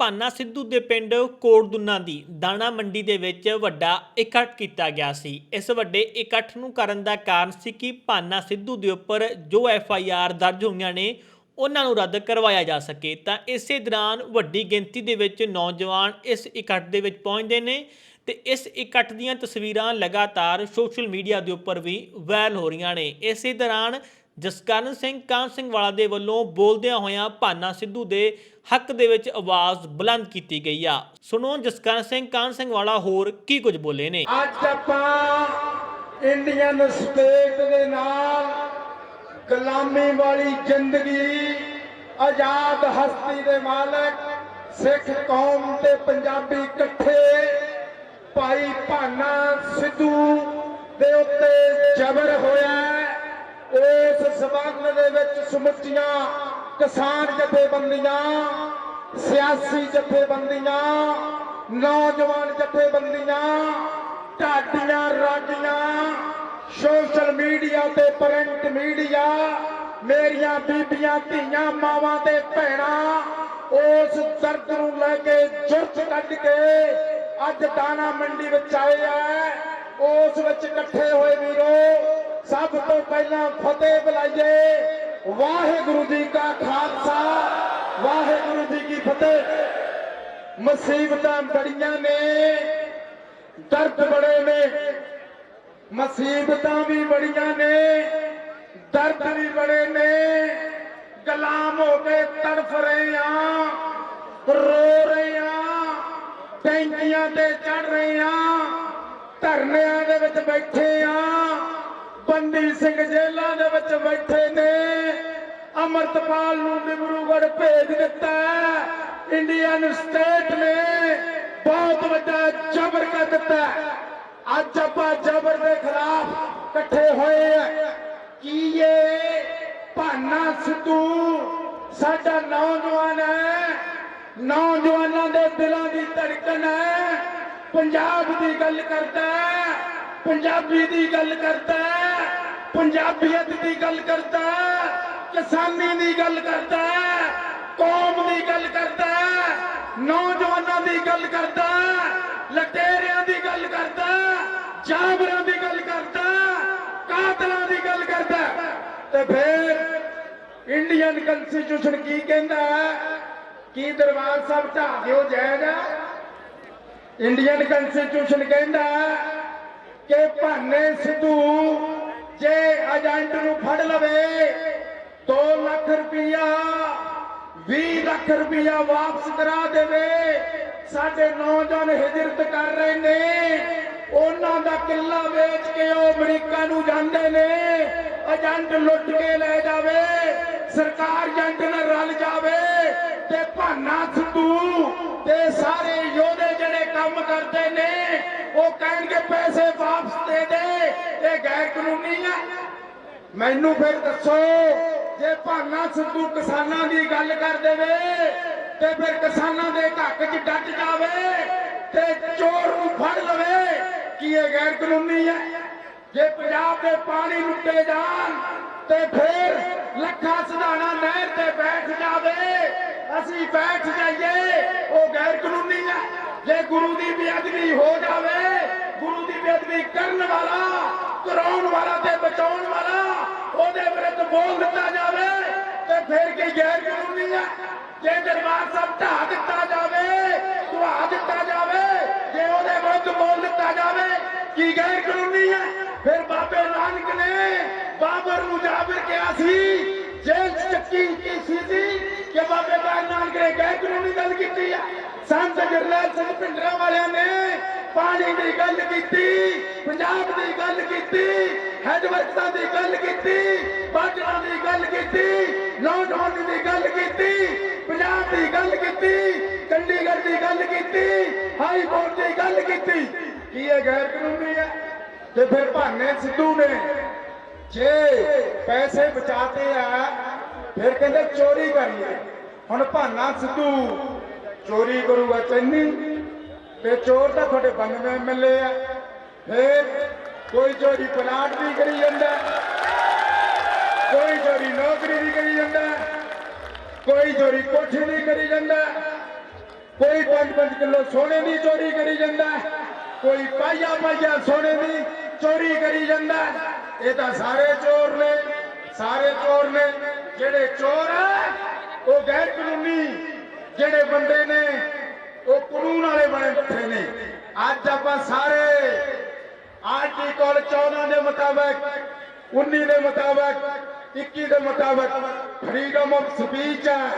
ਭਾਨਾ ਸਿੱਧੂ ਦੇ ਪਿੰਡ ਕੋਟਦੁਨਾ ਦੀ ਦਾਣਾ ਮੰਡੀ ਦੇ ਵਿੱਚ ਵੱਡਾ ਇਕੱਠ ਕੀਤਾ ਗਿਆ ਸੀ। ਇਸ ਵੱਡੇ ਇਕੱਠ ਨੂੰ ਕਰਨ ਦਾ ਕਾਰਨ ਸੀ ਕਿ ਭਾਨਾ ਸਿੱਧੂ ਦੇ ਉੱਪਰ ਜੋ ਐਫ ਆਈ ਆਰ ਦਰਜ ਹੋਈਆਂ ਨੇ, ਉਹਨਾਂ ਨੂੰ ਰੱਦ ਕਰਵਾਇਆ ਜਾ ਸਕੇ। ਤਾਂ ਇਸੇ ਦੌਰਾਨ ਵੱਡੀ ਗਿਣਤੀ ਦੇ ਵਿੱਚ ਨੌਜਵਾਨ ਇਸ ਇਕੱਠ ਦੇ ਵਿੱਚ ਪਹੁੰਚਦੇ ਨੇ ਤੇ ਇਸ ਇਕੱਠ ਦੀਆਂ ਤਸਵੀਰਾਂ ਲਗਾਤਾਰ ਸੋਸ਼ਲ ਮੀਡੀਆ ਦੇ ਉੱਪਰ ਵੀ ਵਾਇਰਲ ਹੋ ਰਹੀਆਂ ਨੇ। ਇਸੇ ਦੌਰਾਨ ਜਸਕਰਨ ਸਿੰਘ ਕਾਨ ਸਿੰਘ ਵਾਲਾ ਦੇ ਵੱਲੋਂ ਬੋਲਦਿਆਂ ਹੋਇਆਂ ਭਾਨਾ ਸਿੱਧੂ ਦੇ ਹੱਕ ਦੇ ਵਿੱਚ ਆਵਾਜ਼ ਬੁਲੰਦ ਕੀਤੀ ਗਈ ਆ। ਸੁਣੋ ਜਸਕਰਨ ਸਿੰਘ ਕਾਨ ਸਿੰਘ ਵਾਲਾ, ਹੋਰ ਕੀ ਕੁਝ ਬੋਲੇ ਨੇ? ਅੱਜ ਆਪਾਂ ਇੰਡੀਅਨ ਸਟੇਟ ਦੇ ਨਾਲ ਗੁਲਾਮੀ ਵਾਲੀ ਜ਼ਿੰਦਗੀ ਆਜ਼ਾਦ ਹਸਤੀ ਦੇ ਮਾਲਕ ਸਿੱਖ ਕੌਮ ਤੇ ਪੰਜਾਬੀ ਇਕੱਠੇ ਭਾਈ ਭਾਨਾ ਸਿੱਧੂ ਦੇ ਉੱਤੇ ਜ਼ਬਰ ਹੋਇਆ ਹੈ। ਸਬੰਧ ਦੇ ਵਿੱਚ ਸਮੁੱਚੀਆਂ ਕਿਸਾਨ ਜਥੇਬੰਦੀਆਂ, ਸਿਆਸੀ ਜਥੇਬੰਦੀਆਂ, ਨੌਜਵਾਨ ਜਥੇਬੰਦੀਆਂ, ਢਾਡੀਆਂ, ਰਾਡੀਆਂ, ਸੋਸ਼ਲ ਮੀਡੀਆ ਤੇ ਪ੍ਰਿੰਟ ਮੀਡੀਆ, ਮੇਰੀਆਂ ਬੀਬੀਆਂ, ਧੀਆਂ, ਮਾਵਾਂ ਤੇ ਭੈਣਾਂ, ਉਸ ਦਰਦ ਨੂੰ ਲੈ ਕੇ ਜੁਰਤ ਕੱਢ ਕੇ ਅੱਜ ਦਾਣਾ ਮੰਡੀ ਵਿੱਚ ਆਏ ਆ ਉਸ ਵਿੱਚ ਇਕੱਠੇ ਹੋਏ ਵੀਰੋ ਸਭ ਤੋਂ ਪਹਿਲਾਂ ਫਤਿਹ ਬੁਲਾਈਏ। ਵਾਹਿਗੁਰੂ ਜੀ ਕਾ ਖਾਲਸਾ, ਵਾਹਿਗੁਰੂ ਜੀ ਕੀ ਫਤਿਹ। ਮੁਸੀਬਤਾਂ ਬੜੀਆਂ ਨੇ, ਦਰਦ ਬੜੇ ਨੇ, ਮੁਸੀਬਤਾਂ ਵੀ ਬੜੀਆਂ ਨੇ, ਦਰਦ ਵੀ ਬੜੇ ਨੇ। ਗੁਲਾਮ ਹੋ ਕੇ ਤੜਫ ਰਹੇ ਆ ਰੋ ਰਹੇ ਆ ਟੈਂਕੀਆਂ ਤੇ ਚੜ ਰਹੇ ਆ ਧਰਨਿਆਂ ਦੇ ਵਿੱਚ ਬੈਠੇ ਆ ਬੰਦੀ ਸਿੰਘ ਜੇਲ੍ਹਾਂ ਦੇ ਵਿੱਚ ਬੈਠੇ ਨੇ। ਅਮਰਤਪਾਲ ਨੂੰ ਡਿਬਰੂਗੜ੍ਹ ਭੇਜ ਦਿੱਤਾ ਇੰਡੀਅਨ ਸਟੇਟ ਨੇ ਬਹੁਤ ਵੱਡਾ ਜ਼ਬਰ ਕਰ ਦਿੱਤਾ ਅੱਜ ਆਪਾਂ ਜ਼ਬਰ ਦੇ ਖਿਲਾਫ ਇਕੱਠੇ ਹੋਏ ਆ ਕੀ ਇਹ ਭਾਨਾ ਸਿੱਧੂ ਸਾਡਾ ਨੌਜਵਾਨ ਹੈ? ਨੌਜਵਾਨਾਂ ਦੇ ਦਿਲਾਂ ਦੀ ਧੜਕਣ ਹੈ। ਪੰਜਾਬ ਦੀ ਗੱਲ ਕਰਦਾ ਹੈ। ਪੰਜਾਬੀ ਦੀ ਗੱਲ ਕਰਦਾ ਪੰਜਾਬੀਅਤ ਦੀ ਗੱਲ ਕਰਦਾ ਹੈ, ਕਿਸਾਨੀ ਦੀ ਗੱਲ ਕਰਦਾ ਕੌਮ ਦੀ ਗੱਲ ਕਰਦਾ ਨੌਜਵਾਨਾਂ ਦੀ ਗੱਲ ਕਰਦਾ ਲਟੇਰਿਆਂ ਦੀ ਗੱਲ ਕਰਦਾ ਹੈ ਜਾਬਰਾਂ ਦੀ ਗੱਲ ਕਰਦਾ ਕਾਤਲਾਂ ਦੀ ਗੱਲ ਕਰਦਾ ਤੇ ਫਿਰ ਇੰਡੀਅਨ ਕਨਸਟੀਟਿਊਸ਼ਨ ਕੀ ਕਹਿੰਦਾ ਕੀ ਦਰਬਾਰ ਸਾਹਿਬ ਢਾਹ ਦਿਓ ਜਾਏਗਾ ਇੰਡੀਅਨ ਕਨਸਟੀਟਿਊਸ਼ਨ ਕਹਿੰਦਾ ਕਿ ਭਾਨੇ ਸਿੱਧੂ ਜੇ ਏਜੰਟ ਨੂੰ ਫੜ ਲਵੇ 2 ਲੱਖ ਰੁਪਇਆ 20 ਲੱਖ ਰੁਪਇਆ ਵਾਪਸ ਕਰਾ ਦੇਵੇ। ਸਾਡੇ ਨੌਜਵਾਨ ਹਿਜਰਤ ਕਰ ਰਹੇ ਨੇ। ਉਹਨਾਂ ਦਾ ਕਿੱਲਾ ਵੇਚ ਕੇ ਉਹ ਅਮਰੀਕਾ ਨੂੰ ਜਾਂਦੇ ਨੇ। ਏਜੰਟ ਲੁੱਟ ਕੇ ਲੈ ਜਾਵੇ। ਸਰਕਾਰ ਏਜੰਟ ਨਾਲ ਰਲ ਜਾਵੇ। ਤੇ ਭਾਨਾ ਸਿੱਧੂ ਤੇ ਸਾਰੇ ਯੋਧੇ ਜਿਹੜੇ ਕੰਮ ਕਰਦੇ ਨੇ ਉਹ ਕਹਿਣਗੇ ਪੈਸੇ ਵਾਪਸ ਦੇ ਦੇ, ਇਹ ਗੈਰ ਕਾਨੂੰਨੀ ਹੈ ਮੈਨੂੰ ਫਿਰ ਦੱਸੋ, ਜੇ ਭਾਨਾ ਸਿੱਧੂ ਕਿਸਾਨਾਂ ਦੀ ਗੱਲ ਕਰ ਦੇਵੇ, ਤੇ ਫਿਰ ਕਿਸਾਨਾਂ ਦੇ ਹੱਕ 'ਚ ਡਟ ਜਾਵੇ, ਤੇ ਚੋਰ ਨੂੰ ਫੜ ਲਵੇ, ਕੀ ਇਹ ਗੈਰ ਕਾਨੂੰਨੀ ਹੈ ਜੇ ਪੰਜਾਬ ਦੇ ਪਾਣੀ ਲੁੱਟੇ ਜਾਣ, ਤੇ ਫਿਰ ਲੱਖਾਂ ਸਿਧਾਣਾ ਨਹਿਰ ਤੇ ਬੈਠ ਜਾਵੇ, ਅਸੀਂ ਬੈਠ ਜਾਈਏ, ਉਹ ਗੈਰ ਕਾਨੂੰਨੀ ਹੈ ਜੇ ਗੁਰੂ ਦੀ ਬੇਅਦਬੀ ਹੋ ਜਾਵੇ, ਗੁਰੂ ਦੀ ਬੇਅਦਬੀ ਕਰਨ ਵਾਲਾ, ਕਰਾਉਣ ਵਾਲਾ ਤੇ ਬਚਾਉਣ ਵਾਲਾ, ਉਹਦੇ ਵਿਰੁੱਧ ਬੋਲ ਦਿੱਤਾ ਜਾਵੇ ਤੇ ਫਿਰ ਕੀ ਗੈਰ ਕਾਨੂੰਨੀ ਹੈ? ਜੇ ਦਰਬਾਰ ਸਾਹਿਬ ਢਾਹ ਦਿੱਤਾ ਜਾਵੇ ਢਵਾ ਦਿੱਤਾ ਜਾਵੇ, ਜੇ ਉਹਦੇ ਵਿਰੁੱਧ ਬੋਲ ਦਿੱਤਾ ਜਾਵੇ, ਕੀ ਗੈਰ ਕਾਨੂੰਨੀ ਹੈ? ਫਿਰ ਬਾਬੇ ਨਾਨਕ ਨੇ ਬਾਬਰ ਨੂੰ ਜਾਬਰ ਕਿਹਾ ਸੀ, ਜੇਲ੍ਹ ਚੱਕੀ ਕੀ ਸੀ ਕਿ ਬਾਬੇ ਨਾਨਕ ਨੇ ਗੈਰ ਸੰਤ ਜਰਨੈਲ ਸਿੰਘ ਭਿੰਡਰਾਂ ਵਾਲਿਆਂ ਨੇ ਪਾਣੀ ਦੀ ਗੱਲ ਕੀਤੀ, ਪੰਜਾਬ ਦੀ ਗੱਲ ਕੀਤੀ ਹੈਡਵਰਕਸਾਂ ਦੀ ਗੱਲ ਕੀਤੀ ਬਾਜਰਾਂ ਦੀ ਗੱਲ ਕੀਤੀ ਨੌਜਵਾਨ ਦੀ ਗੱਲ ਕੀਤੀ, ਪੰਜਾਬ ਦੀ ਗੱਲ ਕੀਤੀ, ਚੰਡੀਗੜ੍ਹ ਦੀ ਗੱਲ ਕੀਤੀ ਹਾਈ ਕੋਰਟ ਦੀ ਗੱਲ ਕੀਤੀ। ਕੀ ਇਹ ਗੈਰ ਕਾਨੂੰਨੀ ਹੈ? ਤੇ ਫਿਰ ਭਾਨੇ ਸਿੱਧੂ ਨੇ ਜੇ ਪੈਸੇ ਬਚਾਤੇ ਆ, ਫਿਰ ਕਹਿੰਦੇ ਚੋਰੀ ਕਰੀਏ। ਹੁਣ ਭਾਨਾ ਸਿੱਧੂ ਚੋਰੀ ਕਰੂਗਾ ਚੰਨੀ ਤੇ ਚੋਰ ਤਾਂ ਤੁਹਾਡੇ 92 ਐਮਐਲਏ ਆ। ਫਿਰ ਕੋਈ ਚੋਰੀ ਪਲਾਟ ਦੀ ਕਰੀ ਜਾਂਦਾ। ਕੋਈ ਚੋਰੀ ਨੌਕਰੀ ਦੀ ਕਰੀ ਜਾਂਦਾ। ਕੋਈ ਚੋਰੀ ਕੋਠੀ ਦੀ ਕਰੀ ਜਾਂਦਾ। ਕੋਈ 5-5 ਕਿਲੋ ਸੋਨੇ ਦੀ ਚੋਰੀ ਕਰੀ ਜਾਂਦਾ। ਕੋਈ ਪਾਈਆ ਪਾਈਆ ਸੋਨੇ ਦੀ ਚੋਰੀ ਕਰੀ ਜਾਂਦਾ। ਇਹ ਤਾਂ ਸਾਰੇ ਚੋਰ ਨੇ, ਸਾਰੇ ਚੋਰ ਨੇ। ਜਿਹੜੇ ਚੋਰ ਆ ਜਿਹੜੇ ਬੰਦੇ ਨੇ, ਉਹ ਕਾਨੂੰਨ ਵਾਲੇ ਬਣੇ ਬੈਠੇ ਨੇ। ਅੱਜ ਆਪਾਂ ਸਾਰੇ ਆਰਟੀਕਲ 14 ਦੇ ਮੁਤਾਬਕ 19 ਦੇ ਮੁਤਾਬਕ 21 ਦੇ ਮੁਤਾਬਕ ਫਰੀडम ਆਫ ਸਪੀਚ ਹੈ।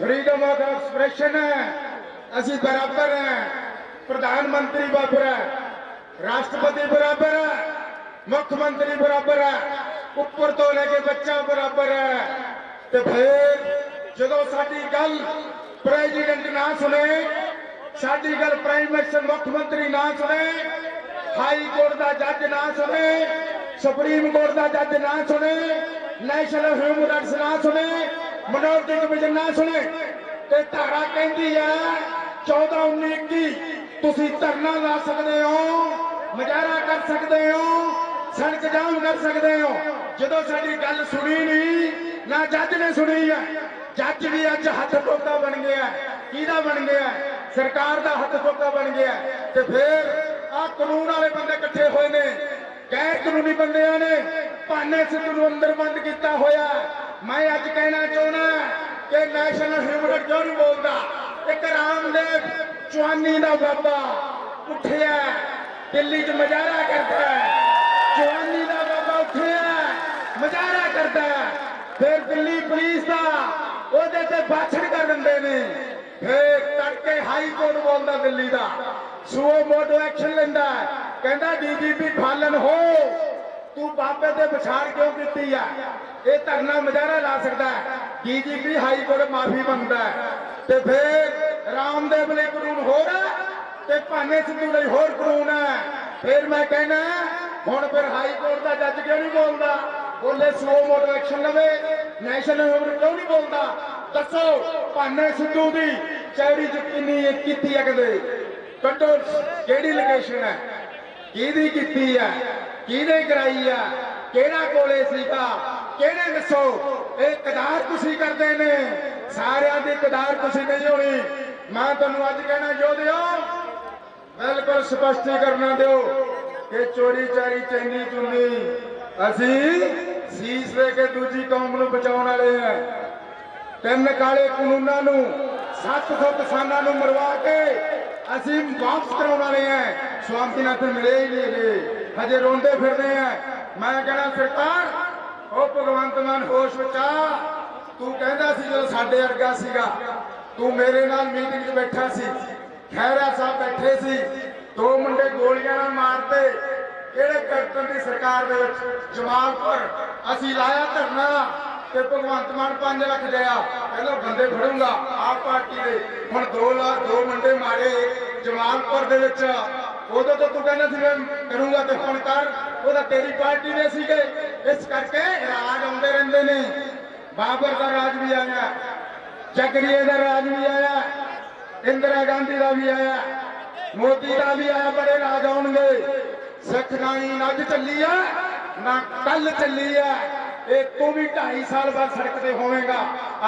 ਫਰੀडम ਆਫ ਐਕਸਪ੍ਰੈਸ਼ਨ ਹੈ। ਅਸੀਂ ਬਰਾਬਰ ਹੈ। ਪ੍ਰਧਾਨ ਮੰਤਰੀ ਬਰਾਬਰ ਹੈ। ਰਾਸ਼ਟਰਪਤੀ ਬਰਾਬਰ ਹੈ। ਮੁੱਖ ਮੰਤਰੀ ਬਰਾਬਰ ਹੈ। ਉੱਪਰ ਤੋਂ ਲੈ ਕੇ ਬੱਚਾ ਬਰਾਬਰ ਹੈ। ਤੇ ਫੇਰ ਜਦੋਂ ਸਾਡੀ ਗੱਲ ਪ੍ਰੈਜ਼ੀਡੈਂਟ ਨਾ ਸੁਣੇ, ਸਾਡੀ ਗੱਲ ਪ੍ਰਾਈਮ ਮਿਨਿਸਟਰ ਮੁੱਖ ਮੰਤਰੀ ਨਾ ਸੁਣੇ ਹਾਈ ਕੋਰਟ ਦਾ ਜੱਜ ਨਾ ਸੁਣੇ ਸੁਪਰੀਮ ਕੋਰਟ ਦਾ ਜੱਜ ਨਾ ਸੁਣੇ ਨੈਸ਼ਨਲ ਹਿਊਮਨ ਰਾਈਟਸ ਨਾ ਸੁਣੇ ਮਿਨੋਰਟੀ ਕਮਿਸ਼ਨ ਨਾ ਸੁਣੇ। ਤੇ ਧਾਰਾ ਕਹਿੰਦੀ ਹੈ 14 19 21 ਤੁਸੀਂ ਧਰਨਾ ਲਾ ਸਕਦੇ ਹੋ, ਮੁਜ਼ਾਹਰਾ ਕਰ ਸਕਦੇ ਹੋ, ਸੜਕ ਜਾਮ ਕਰ ਸਕਦੇ ਹੋ। ਜਦੋਂ ਸਾਡੀ ਗੱਲ ਸੁਣੀ ਨਹੀਂ ਨਾ ਜੱਜ ਨੇ ਸੁਣੀ ਹੈ ਜੱਜ ਵੀ ਅੱਜ ਹੱਥ ਟੋਕਾ ਬਣ ਗਿਆ ਕਿਹਦਾ ਬਣ ਗਿਆ ਸਰਕਾਰ ਦਾ ਹੱਥ ਟੋਕਾ ਬਣ ਗਿਆ ਤੇ ਫਿਰ ਆ ਕਾਨੂੰਨ ਵਾਲੇ ਬੰਦੇ ਇਕੱਠੇ ਹੋਏ ਨੇ। ਗੈਰ ਕਾਨੂੰਨੀ ਬੰਦਿਆਂ ਨੇ ਭਾਨੇ ਸਿੱਧੂ ਨੂੰ ਅੰਦਰ ਬੰਦ ਕੀਤਾ ਹੋਇਆ ਮੈਂ ਅੱਜ ਕਹਿਣਾ ਚਾਹੁੰਦਾ ਕਿ ਨੈਸ਼ਨਲ ਹਿਊਮਨ ਕਿਉਂ ਨਹੀਂ ਬੋਲਦਾ, ਇੱਕ ਰਾਮਦੇਵ ਚੌਹਾਨੀ ਦਾ ਬਾਬਾ ਉੱਠਿਆ ਦਿੱਲੀ 'ਚ ਮਜ਼ਾਰਾ ਕਰਦਾ ਹੈ। ਦਾ ਬਾਬਾ ਉੱਠਿਆ ਮਜ਼ਾਰਾ ਕਰਦਾ ਹੈ। ਫਿਰ ਦਿੱਲੀ ਪੁਲਿਸ ਦਾ ਉਹਦੇ ਤੇ ਬਾਛੜ ਕਰ ਦਿੰਦੇ ਨੇ। ਫਿਰ ਤੜਕੇ ਹਾਈ ਕੋਰਟ ਬੋਲਦਾ ਦਿੱਲੀ ਦਾ। ਸੂਓ ਮੋਟੋ ਐਕਸ਼ਨ ਲੈਂਦਾ ਕਹਿੰਦਾ ਡੀਜੀਪੀ ਫਾਲਨ ਹੋ। ਤੂੰ ਬਾਬੇ ਤੇ ਵਿਛਾੜ ਕਿਉਂ ਕੀਤੀ ਆ? ਇਹ ਧਰਨਾ ਮਜ਼ਾਰਾ ਲਾ ਸਕਦਾ ਹੈ। ਡੀਜੀਪੀ ਹਾਈ ਕੋਰਟ ਮਾਫੀ ਮੰਗਦਾ ਤੇ ਫਿਰ ਰਾਮਦੇਵ ਲਈ ਕਾਨੂੰਨ ਹੋਰ ਹੈ ਤੇ ਭਾਨੇ ਸਿੱਧੂ ਲਈ ਹੋਰ ਕਾਨੂੰਨ ਹੈ। ਫਿਰ ਮੈਂ ਕਹਿਣਾ, ਹੁਣ ਫਿਰ ਹਾਈ ਕੋਰਟ ਦਾ ਜੱਜ ਕਿਉਂ ਨਹੀਂ ਬੋਲਦਾ? ਬੋਲੇ ਸਲੋ ਮੋਟੋ ਐਕਸ਼ਨ ਲਵੇ। ਨੈਸ਼ਨਲ ਹਿਊਮਨ ਕਿਉਂ ਨਹੀਂ ਬੋਲਦਾ? ਦੱਸੋ, ਭਾਨੇ ਸਿੱਧੂ ਦੀ ਚੌੜੀ ਚ ਕਿੰਨੀ ਕੀਤੀ ਹੈ ਕਦੇ? ਕੱਢੋ ਕਿਹੜੀ ਲੋਕੇਸ਼ਨ ਹੈ? ਕਿਹਦੀ ਕੀਤੀ ਆ ਕਿਹਨੇ ਕਰਾਈ ਆ ਕਿਹੜਾ ਕੋਲੇ ਸੀਗਾ? ਕਿਹਨੇ ਦੱਸੋ? ਇਹ ਕਦਾਰ ਤੁਸੀਂ ਕਰਦੇ ਨੇ? ਸਾਰਿਆਂ ਦੀ ਕਦਾਰ ਤੁਸੀਂ ਨਹੀਂ ਹੋਣੀ। ਮੈਂ ਤੁਹਾਨੂੰ ਅੱਜ ਕਹਿਣਾ ਚਾਹੁੰਦੇ ਹੋ ਬਿਲਕੁਲ ਸਪਸ਼ਟੀਕਰਨ ਦਿਓ ਕਿ ਚੋਰੀ ਚਾਰੀ ਚੈਨੀ ਚੁੰਨੀ ਅਸੀਂ ਸੀਸ ਦੇ ਕੇ ਦੂਜੀ ਕੌਮ ਨੂੰ ਬਚਾਉਣ ਵਾਲੇ ਆ। ਤਿੰਨ ਕਾਲੇ ਕਾਨੂੰਨਾਂ ਨੂੰ 700 ਕਿਸਾਨਾਂ ਨੂੰ ਮਰਵਾ ਕੇ ਅਸੀਂ ਵਾਪਸ ਕਰਾਉਣ ਵਾਲੇ ਆ। ਸਵਾਮੀਨਾਥਨ ਮਿਲੇ ਹੀ ਨਹੀਂ ਹੈਗੇ। ਹਜੇ ਰੋਂਦੇ ਫਿਰਦੇ ਆ। ਮੈਂ ਕਹਿੰਦਾ ਸਰਕਾਰ, ਉਹ ਭਗਵੰਤ ਮਾਨ ਹੋਸ਼ ਵਿੱਚ ਤੂੰ ਕਹਿੰਦਾ ਸੀ ਜਦੋਂ ਸਾਡੇ ਅਰਗਾ ਸੀਗਾ। ਤੂੰ ਮੇਰੇ ਨਾਲ ਮੀਟਿੰਗ 'ਚ ਬੈਠਾ ਸੀ। ਖੈਰਾ ਸਾਹਿਬ ਬੈਠੇ ਸੀ। ਦੋ ਮੁੰਡੇ ਗੋਲੀਆਂ ਨਾਲ ਮਾਰਤੇ। ਕਿਹੜੇ ਕੈਪਟਨ ਦੀ ਸਰਕਾਰ ਦੇ ਵਿੱਚ? ਜਮਾਲਪੁਰ। ਅਸੀਂ ਲਾਇਆ ਧਰਨਾ ਤੇ ਭਗਵੰਤ ਮਾਨ 5 ਲੱਖ ਦਿਆ। ਕਹਿੰਦਾ ਬੰਦੇ ਫੜੂੰਗਾ, ਆਪ ਪਾਰਟੀ ਦੇ। ਹੁਣ 2 ਲੱਖ ਦੋ ਮੁੰਡੇ ਮਾਰੇ ਜਮਾਲਪੁਰ ਦੇ ਵਿੱਚ। ਉਦੋਂ ਤਾਂ ਤੂੰ ਕਹਿੰਦਾ ਸੀ, ਮੈਂ ਕਰੂੰਗਾ ਤੇ ਹੁਣ ਕਰ। ਉਹਦਾ ਤੇਰੀ ਪਾਰਟੀ ਦੇ ਸੀਗੇ। ਇਸ ਕਰਕੇ ਰਾਜ ਆਉਂਦੇ ਰਹਿੰਦੇ ਨੇ। ਬਾਬਰ ਦਾ ਰਾਜ ਵੀ ਆਇਆ ਚੱਕਰੀਏ ਦਾ ਰਾਜ ਵੀ ਆਇਆ, ਇੰਦਰਾ ਗਾਂਧੀ ਦਾ ਵੀ ਆਇਆ, ਮੋਦੀ ਦਾ ਵੀ ਆਇਆ, ਬੜੇ ਰਾਜ ਆਉਣਗੇ। ਸਿੱਖ ਨਾਈ ਨਾ ਅੱਜ ਚੱਲੀ ਆ। ਨਾ ਕੱਲ ਚੱਲੀ ਆ। ਇਹ ਤੂੰ ਵੀ 2.5 ਸਾਲ ਬਾਅਦ ਸੜਕ ਤੇ ਹੋਵੇਂਗਾ।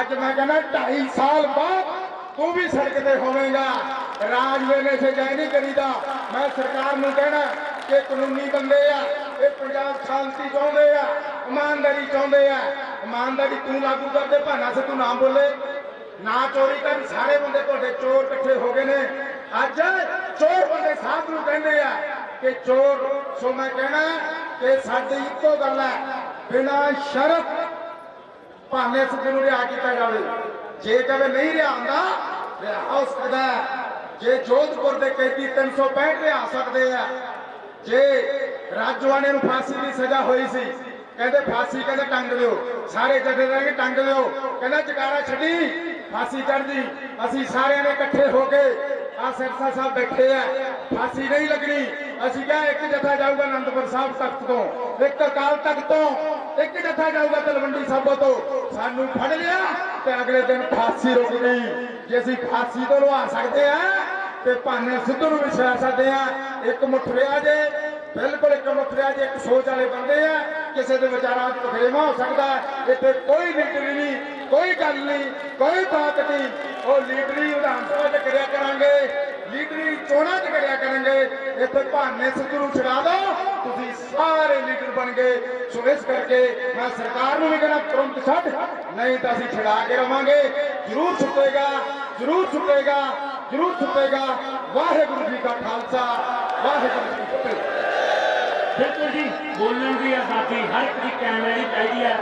ਅੱਜ ਮੈਂ ਕਹਿੰਦਾ 2.5 ਸਾਲ ਬਾਅਦ ਤੂੰ ਵੀ ਸੜਕ ਤੇ ਹੋਵੇਂਗਾ। ਰਾਜ ਵੇਲੇ ਸੇ ਨਹੀਂ ਕਰੀਦਾ। ਮੈਂ ਸਰਕਾਰ ਨੂੰ ਕਹਿਣਾ ਕਿ ਕਾਨੂੰਨੀ ਬੰਦੇ ਆ, ਇਹ ਪੰਜਾਬ ਸ਼ਾਂਤੀ ਚਾਹੁੰਦੇ ਆ, ਇਮਾਨਦਾਰੀ ਚਾਹੁੰਦੇ ਆ। ਇਮਾਨਦਾਰੀ ਤੂੰ ਲਾਗੂ ਕਰਦੇ ਭਾਨਾ ਸੇ ਤੂੰ ਨਾ ਬੋਲੇ। ਨਾ ਚੋਰੀ ਕਰਨ ਸਾਰੇ ਬੰਦੇ ਤੁਹਾਡੇ ਚੋਰ ਇਕੱਠੇ ਹੋ ਗਏ ਨੇ। ਅੱਜ ਚੋਰ ਬੰਦੇ ਸਾਧ ਨੂੰ ਕਹਿੰਦੇ ਆ ਕਿ ਚੋਰ, ਸੋ ਮੈਂ ਕਹਿਣਾ ਕਿ ਸਾਡੀ ਇੱਕੋ ਗੱਲ ਹੈ, ਬਿਨਾ ਸ਼ਰਤ ਭਾਵੇਂ ਸਿੱਧੂ ਨੂੰ ਰਿਹਾ ਕੀਤਾ ਜਾਵੇ। ਜੇ ਕਦੇ ਨਹੀਂ ਰਿਹਾ ਹੁੰਦਾ ਰਿਹਾ ਹੋ। ਸਕਦਾ ਜੇ ਜੋਧਪੁਰ ਦੇ ਕੈਦੀ 365 ਰਿਹਾ ਸਕਦੇ ਆ। ਜੇ ਰਾਜਵਾਨੇ ਨੂੰ ਫਾਂਸੀ ਦੀ ਸਜ਼ਾ ਹੋਈ ਸੀ, ਕਹਿੰਦੇ ਫਾਂਸੀ ਕਹਿੰਦੇ ਟੰਗ ਦਿਓ। ਸਾਰੇ ਜਥੇਦਾਰਾਂ ਨੇ ਟੰਗ ਦਿਓ। ਕਹਿੰਦਾ ਜਗਾਰਾ ਛੱਡੀ, ਫਾਂਸੀ ਚੜਦੀ ਅਸੀਂ ਸਾਰਿਆਂ ਨੇ ਇਕੱਠੇ ਹੋ ਕੇ ਆ ਸਿਰਸਾ ਸਾਹਿਬ ਬੈਠੇ ਆ। ਫਾਂਸੀ ਨਹੀਂ ਲੱਗਣੀ। ਅਸੀਂ ਕਿਹਾ ਇੱਕ ਜਥਾ ਜਾਊਗਾ ਅਨੰਦਪੁਰ ਸਾਹਿਬ ਤਖਤ ਤੋਂ। ਇੱਕ ਅਕਾਲ ਤਖਤ ਤੋਂ, ਇੱਕ ਜਥਾ ਜਾਊਗਾ ਤਲਵੰਡੀ ਸਾਬੋ ਤੋਂ। ਸਾਨੂੰ ਫੜ ਲਿਆ ਤੇ ਅਗਲੇ ਦਿਨ ਫਾਂਸੀ ਰੁਕ ਗਈ। ਜੇ ਅਸੀਂ ਫਾਂਸੀ ਤੋਂ ਲਵਾ ਸਕਦੇ ਆ, ਤੇ ਭਾਨੇ ਸਿੱਧੂ ਨੂੰ ਵੀ ਛਾ ਸਕਦੇ ਆ। ਇੱਕ ਮੁੱਠਿਆ ਜੇ, ਬਿਲਕੁਲ ਇੱਕ ਮੁੱਠ ਮੁੱਠਿਆ ਜੇ, ਇੱਕ ਸੋਚ ਵਾਲੇ ਬੰਦੇ ਆ। ਕਿਸੇ ਦੇ ਵਿਚਾਰਾਂ 'ਚ ਤਖਰੇਵਾ ਹੋ ਸਕਦਾ। ਇੱਥੇ ਕੋਈ ਨੀਤੀ ਨਹੀਂ। ਕੋਈ ਗੱਲ ਨਹੀਂ, ਕੋਈ ਬਾਤ ਨਹੀਂ। ਉਹ ਲੀਡਰੀ ਵਿਧਾਨ ਸਭਾ 'ਚ ਕਰਿਆ ਕਰਾਂਗੇ। ਲੀਡਰੀ ਚੋਣਾਂ 'ਚ ਕਰਿਆ ਕਰਾਂਗੇ। ਇੱਥੇ ਭਾਨੇ ਸਿੱਧੂ ਨੂੰ ਛਡਾ ਦਿਓ, ਤੁਸੀਂ ਸਾਰੇ ਲੀਡਰ ਬਣ ਗਏ। ਸੋ ਇਸ ਕਰਕੇ ਮੈਂ ਸਰਕਾਰ ਨੂੰ ਵੀ ਕਹਿੰਦਾ, ਤੁਰੰਤ ਛੱਡ, ਨਹੀਂ ਤਾਂ ਅਸੀਂ ਛਡਾ ਕੇ ਰਵਾਂਗੇ। ਜ਼ਰੂਰ ਛੁੱਟੇਗਾ ਜ਼ਰੂਰ ਛੁੱਟੇਗਾ ਜ਼ਰੂਰ ਛੁੱਟੇਗਾ ਵਾਹਿਗੁਰੂ ਜੀ ਕਾ ਖਾਲਸਾ, ਵਾਹਿਗੁਰੂ ਜੀ ਕੀ ਫਤਿਹ। ਬਿਲਕੁਲ ਜੀ, ਬੋਲਣ ਦੀ ਆਜ਼ਾਦੀ ਹਰ ਇੱਕ ਦੀ ਕੈਮਰੇ ਦੀ ਚਾਹੀਦੀ ਹੈ।